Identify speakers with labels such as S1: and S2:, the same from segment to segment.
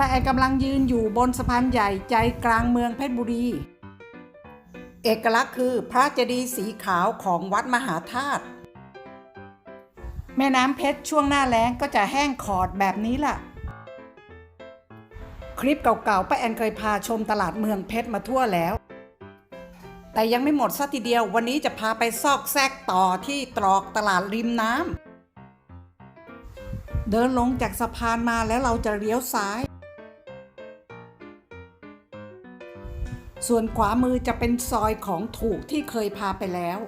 S1: ป้าแอนกำลังยืนอยู่บนสะพานใหญ่ใจกลางเมืองเพชรบุรี เอกลักษณ์คือพระเจดีย์สีขาวของวัดมหาธาตุแม่น้ำเพชรช่วงหน้าแล้งก็จะแห้งขอดแบบนี้ล่ะ คลิปเก่าๆป้าแอนเคยพาชมตลาดเมืองเพชรมาทั่วแล้ว แต่ยังไม่หมดสัทีเดียววันนี้จะพาไปซอกแซกต่อที่ตรอกตลาดริมน้ำเดินลงจากสะพานมาแล้วเราจะเลี้ยวซ้าย ส่วนขวามือจะเป็นซอยของถูกที่เคยพาไปแล้ว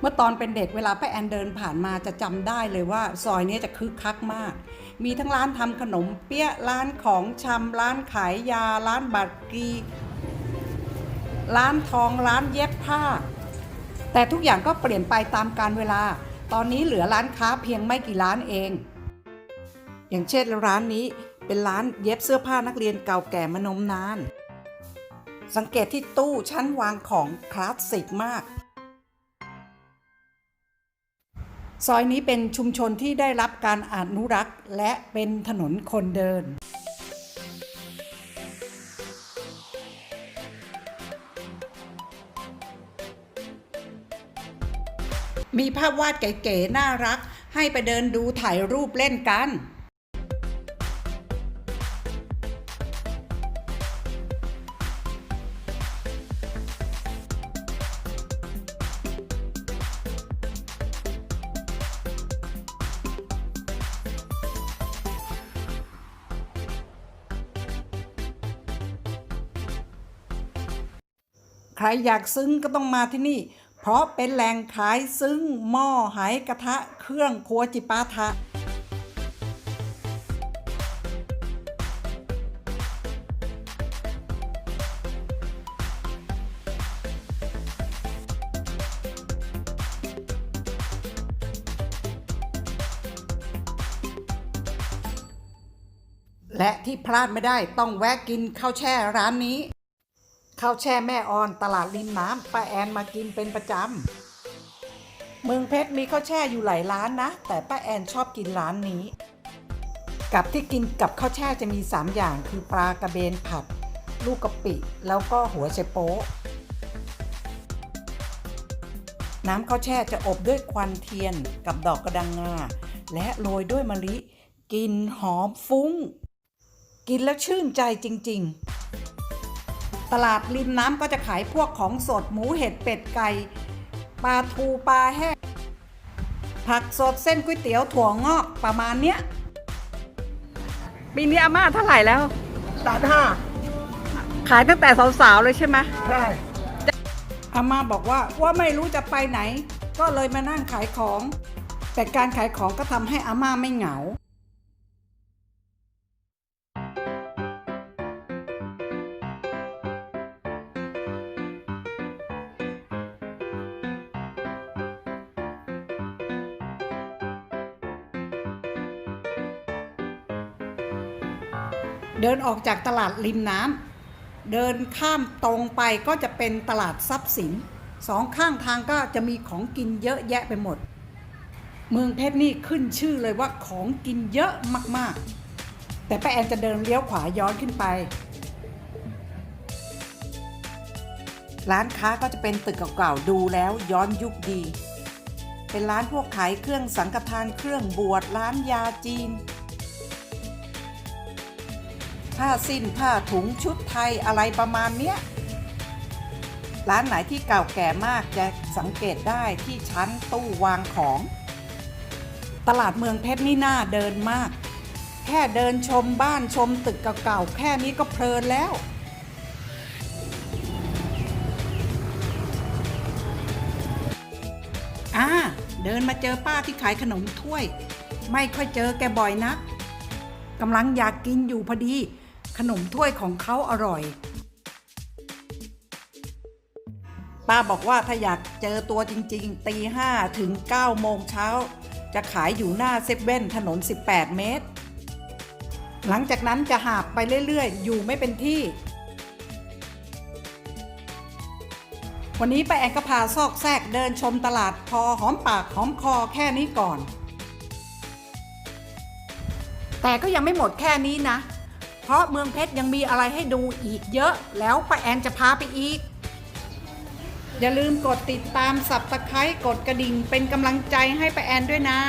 S1: เมื่อตอนเป็นเด็กเวลาป้าแอนเดินผ่านมาจะจำได้เลยว่า ซอยนี้จะคึกคักมาก มีทั้งร้านทำขนมเปี๊ยะร้านของชำร้านขายยา ร้านบัตรกีร้านทองร้านเย็บผ้า แต่ทุกอย่างก็เปลี่ยนไปตามกาลเวลา ตอนนี้เหลือร้านค้าเพียงไม่กี่ร้านเอง อย่างเช่นร้านนี้ เป็นร้านเย็บเสื้อผ้านักเรียนเก่าแก่มานมนาน สังเกตที่ตู้ชั้นวางของคลาสสิกมาก ซอยนี้เป็นชุมชนที่ได้รับการอนุรักษ์และเป็นถนนคนเดินมีภาพวาดเก๋ๆน่ารัก ให้ไปเดินดูถ่ายรูปเล่นกัน รอยากซึ้งก็ต้องมาที่นี่ เพราะเป็นแหล่งขายซึ้งหม้อไหกระทะเครื่องครัวจิปาถะและที่พลาดไม่ได้ต้องแวะกินข้าวแช่ร้านนี้ ข้าวแช่แม่ออนตลาดริมน้ำป้าแอนมากินเป็นประจำเมืองเพชรมีข้าวแช่อยู่หลายร้านนะ แต่ป้าแอนชอบกินร้านนี้กับที่กินกับข้าวแช่จะมี 3 อย่างคือปลากระเบนผัด ลูกกะปิ แล้วก็หัวไชโป๊ะน้ำข้าวแช่จะอบด้วยควันเทียนกับดอกกระดังงา และโรยด้วยมะลิกลิ่นหอมฟุ้ง กินแล้วชื่นใจจริง ๆ ตลาดริมน้ำก็จะขายพวกของสดหมูเห็ดเป็ดไก่ปลาทูปลาแห้งผักสดเส้นก๋วยเตี๋ยวถั่วงอกประมาณเนี้ยปีนี้อาม่าเท่าไหร่แล้ว
S2: สามห้า
S1: ขายตั้งแต่สาวๆเลยใช่ไหม
S2: ใช่
S1: อาม่าบอกว่าว่าไม่รู้จะไปไหน ก็เลยมานั่งขายของ แต่การขายของก็ทำให้อาม่าไม่เหงา เดินออกจากตลาดริมน้ำเดินข้ามตรงไปก็จะเป็นตลาดทรัพย์สินสองข้างทางก็จะมีของกินเยอะแยะไปหมด เมืองเพชรนี่ขึ้นชื่อเลยว่าของกินเยอะมากๆ แต่ป้าแอนจะเดินเลี้ยวขวาย้อนขึ้นไป ร้านค้าก็จะเป็นตึกเก่าๆดูแล้วย้อนยุคดี เป็นร้านพวกขายเครื่องสังฆทานเครื่องบวชร้านยาจีน ผ้าสิ้นผ้าถุงชุดไทยอะไรประมาณเนี้ยร้านไหนที่เก่าแก่มากจะสังเกตได้ที่ชั้นตู้วางของ ตลาดเมืองเพชรนี่น่าเดินมาก แค่เดินชมบ้านชมตึกเก่าๆแค่นี้ก็เพลินแล้ว อ่า เดินมาเจอป้าที่ขายขนมถ้วย ไม่ค่อยเจอแกบ่อยนักกำลังอยากกินอยู่พอดี ขนมถ้วยของเขาอร่อย ป้าบอกว่าถ้าอยากเจอตัวจริง ๆ ตีห้าถึง9โมงเช้า จะขายอยู่หน้าเซเว่นถนน 18 เมตร หลังจากนั้นจะหาบไปเรื่อย ๆ อยู่ไม่เป็นที่ วันนี้ป้าแอนก็พาซอกแซกเดินชมตลาดพอหอมปากหอมคอแค่นี้ก่อนแต่ก็ยังไม่หมดแค่นี้นะ เพราะเมืองเพชรยังมีอะไรให้ดูอีกเยอะ แล้วป้าแอนจะพาไปอีก อย่าลืมกดติดตามสับตะไคร้กดกระดิ่งเป็นกำลังใจให้ป้าแอนด้วยนะ